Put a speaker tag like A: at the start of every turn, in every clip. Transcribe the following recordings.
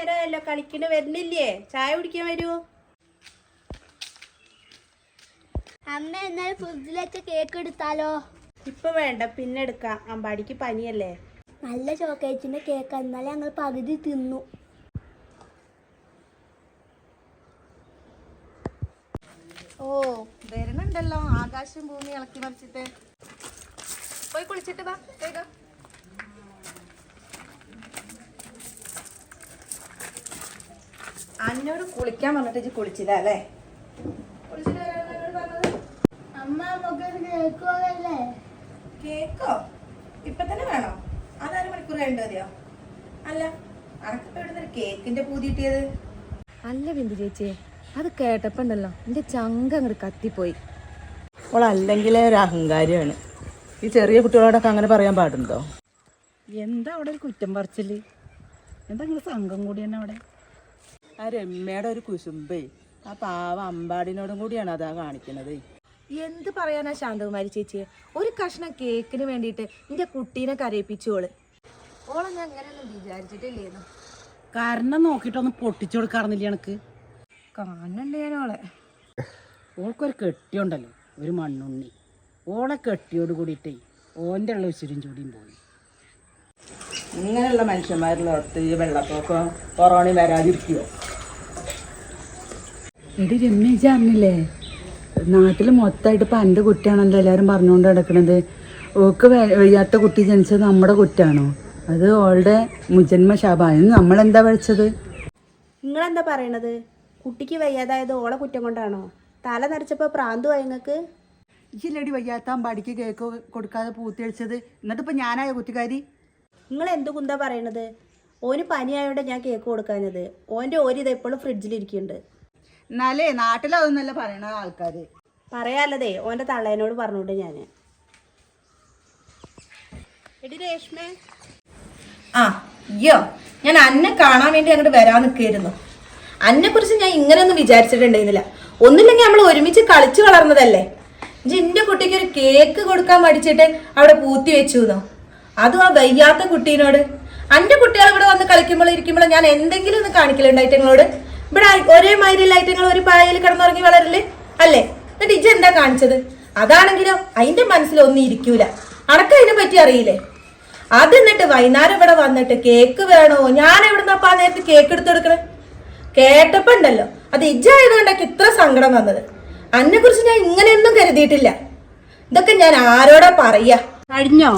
A: നേരമായല്ലോ കളിക്കണ വരുന്നില്ലേ? ചായ കുടിക്കാൻ വരൂ.
B: അമ്മ എന്നാൽ ഫ്രിഡ്ജിലേക്ക് കേക്ക് എടുത്താലോ?
A: ഇപ്പൊ വേണ്ട പിന്നെ എടുക്കാം. അമ്പാടിക്ക് പനിയല്ലേ?
B: നല്ല ചോക്ലേറ്റിന്റെ കേക്ക് എന്നാലും ഞങ്ങൾ പകുതി തിന്നു.
C: ഓ വരണുണ്ടല്ലോ. ആകാശം ഭൂമി ഇളക്കി മറിച്ചിട്ട്. പോയി കുളിച്ചിട്ട് വാ വേഗം. അന്നോട് കുളിക്കാൻ പറഞ്ഞിട്ട് ഇജ്ജ് കുളിച്ചില്ല അല്ലേ?
B: കേക്ക്?
C: ഇപ്പൊ തന്നെ വേണോ? അതൊരു മണിക്കൂർ കഴിഞ്ഞിട്ട് മതിയോ? അല്ല അനക്കിപ്പോ എവിടെ കേക്കിന്റെ പൂതി കിട്ടിയത്?
D: അല്ല ബിന്ദു ചേച്ചിയെ അത് കേട്ടപ്പോണ്ടല്ലോ. എന്റെ ചങ്ക അങ്ങോട്ട് കത്തിപ്പോയി.
E: അവൾ അല്ലെങ്കിലേ ഒരു അഹങ്കാരിയാണ്. ഈ ചെറിയ കുട്ടികളോടൊക്കെ അങ്ങനെ പറയാൻ പാടുണ്ടോ?
F: എന്താ അവിടെ ഒരു കുറ്റം പറിച്ചൽ? എന്താ നിങ്ങൾ സംഘം കൂടി തന്നെ അവിടെ?
E: ആ രമ്യയുടെ ഒരു കുശുമ്പേ ആ പാവ അമ്പാടിനോടും കൂടിയാണ് അതാ കാണിക്കണത്.
D: എന്ത് പറയാനാ ശാന്തകുമാരി ചേച്ചി? ഒരു കഷ്ണം കേക്കിന് വേണ്ടിയിട്ട് എന്റെ കുട്ടീനെ കരയിപ്പിച്ചോൾ. ഓളെ ഞാൻ അങ്ങനെയൊന്നും വിചാരിച്ചിട്ടില്ലേന്നു
F: കാരണം നോക്കിയിട്ടൊന്നും പൊട്ടിച്ചു കൊടുക്കാറുന്നില്ല എനക്ക്.
D: കാണണ്ടേ ഞാനോളെ
F: ഓൾക്കൊരു കെട്ടിയുണ്ടല്ലോ ഒരു മണ്ണുണ്ണി. ഓളെ കെട്ടിയോട് കൂടിയിട്ടേ ഓന്റെ ഉള്ള ഉച്ചിരും ചൂടിയും പോയി.
E: ഇങ്ങനെയുള്ള മനുഷ്യന്മാരിലോട്ട് ഈ വെള്ളപ്പൊക്കം കൊറോണയും വരാതിരിക്കുമോ
F: എടി രമേശ് അറിഞ്ഞില്ലേ? നാട്ടിൽ മൊത്തമായിട്ട് ഇപ്പം എന്റെ കുട്ടിയാണല്ലോ എല്ലാവരും പറഞ്ഞുകൊണ്ട് കിടക്കണത് ഓക്ക് വയ്യാത്ത കുട്ടി ജനിച്ചത് നമ്മുടെ കുറ്റാണോ അത് ഓളുടെ മുജന്മ ശാപ. നമ്മളെന്താ വിളിച്ചത്
A: നിങ്ങളെന്താ പറയണത്? കുട്ടിക്ക് വയ്യാതായത് ഓളെ കുറ്റം കൊണ്ടാണോ? തല നിറച്ചപ്പോൾ പ്രാന്തു നിങ്ങൾക്ക്
F: ഇല്ലടി വയ്യാത്താൻ പാടിക്ക് കേക്ക് കൊടുക്കാതെ പൂത്തിയടിച്ചത് എന്നിട്ട് ഇപ്പം ഞാനായ കുറ്റിക്കാരി
A: നിങ്ങൾ എന്ത് കുന്താ പറയണത്? ഓന് പനിയായോണ്ട് ഞാൻ കേക്ക് കൊടുക്കാഞ്ഞത്. ഓന്റെ ഓരി ഇത് എപ്പോഴും ഫ്രിഡ്ജിലിരിക്കുന്നുണ്ട്
F: എന്നാലേ നാട്ടിലതൊന്നല്ല പറയണ ആൾക്കാർ
A: പറയാല്ലതേ ഓന്റെ തള്ളേനോട് പറഞ്ഞോണ്ട് ഞാൻ. എടി രേഷ്മേ.
C: ആ അയ്യോ ഞാൻ അന്നെ കാണാൻ വേണ്ടി അങ്ങോട്ട് വരാൻ നിൽക്കായിരുന്നു അന്നെ കുറിച്ച് ഞാൻ ഇങ്ങനെയൊന്നും വിചാരിച്ചിട്ടുണ്ടായിരുന്നില്ല. ഒന്നുമില്ലെങ്കിൽ നമ്മൾ ഒരുമിച്ച് കളിച്ചു വളർന്നതല്ലേ? എന്റെ കുട്ടിക്ക് ഒരു കേക്ക് കൊടുക്കാൻ മടിച്ചിട്ട് അവിടെ പൂത്തി വെച്ചു എന്നോ അതും ആ വയ്യാത്ത കുട്ടീനോട്. അന്റെ കുട്ടികൾ ഇവിടെ വന്ന് കളിക്കുമ്പോൾ ഇരിക്കുമ്പോൾ ഞാൻ എന്തെങ്കിലും ഒന്ന് കാണിക്കലുണ്ടായിട്ട് ഐറ്റങ്ങളോട് ഇവിടെ ഒരേ മാതിരി ലൈറ്റങ്ങൾ ഒരു പായയിൽ കിടന്നുറങ്ങി വളരല്ലേ അല്ലേ? എന്നിട്ട് ഇജ എന്താ കാണിച്ചത്? അതാണെങ്കിലോ അതിന്റെ മനസ്സിൽ ഒന്നും ഇരിക്കൂല. അണക്ക് അതിനെ പറ്റി അറിയില്ലേ? അത് എന്നിട്ട് വൈകുന്നേരം ഇവിടെ വന്നിട്ട് കേക്ക് വേണോ? ഞാൻ എവിടുന്നപ്പാ ആ നേരത്തെ കേക്ക് എടുത്തു കൊടുക്കണേ? കേട്ടപ്പോ ഉണ്ടല്ലോ. അത് ഇജ്ജായതുകൊണ്ടൊക്കെ ഇത്ര സങ്കടം വന്നത്. അന്നെ കുറിച്ച് ഞാൻ ഇങ്ങനെയൊന്നും കരുതിയിട്ടില്ല. ഇതൊക്കെ ഞാൻ ആരോടാ പറയാ?
A: കഴിഞ്ഞോ?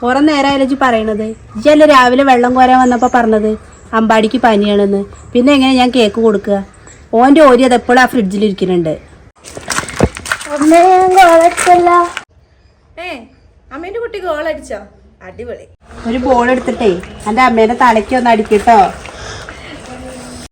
A: കുറെ നേരമായാലും പറയണത്. ഇജ്ജല്ലേ രാവിലെ വെള്ളം കോരാൻ വന്നപ്പോ പറഞ്ഞത്. അമ്പാടിക്ക് പനിയാണെന്ന്. പിന്നെ എങ്ങനെ ഞാൻ കേക്ക് കൊടുക്കുക? ഓന്റെ ഓരി അത് എപ്പോഴും ആ ഫ്രിഡ്ജിലിരിക്കുന്നുണ്ട്
B: ഇരിക്കുന്നുണ്ട്? ഞാൻ കോളച്ചല്ല
C: ഏ അമ്മേന്റെ കുട്ടി ഗോൾ അടിച്ചോ? അടിപൊളി.
A: ഒരു ബോൾ എടുത്തിട്ടേ എന്റെ അമ്മേനെ തലയ്ക്ക് ഒന്ന് അടിക്കട്ടോ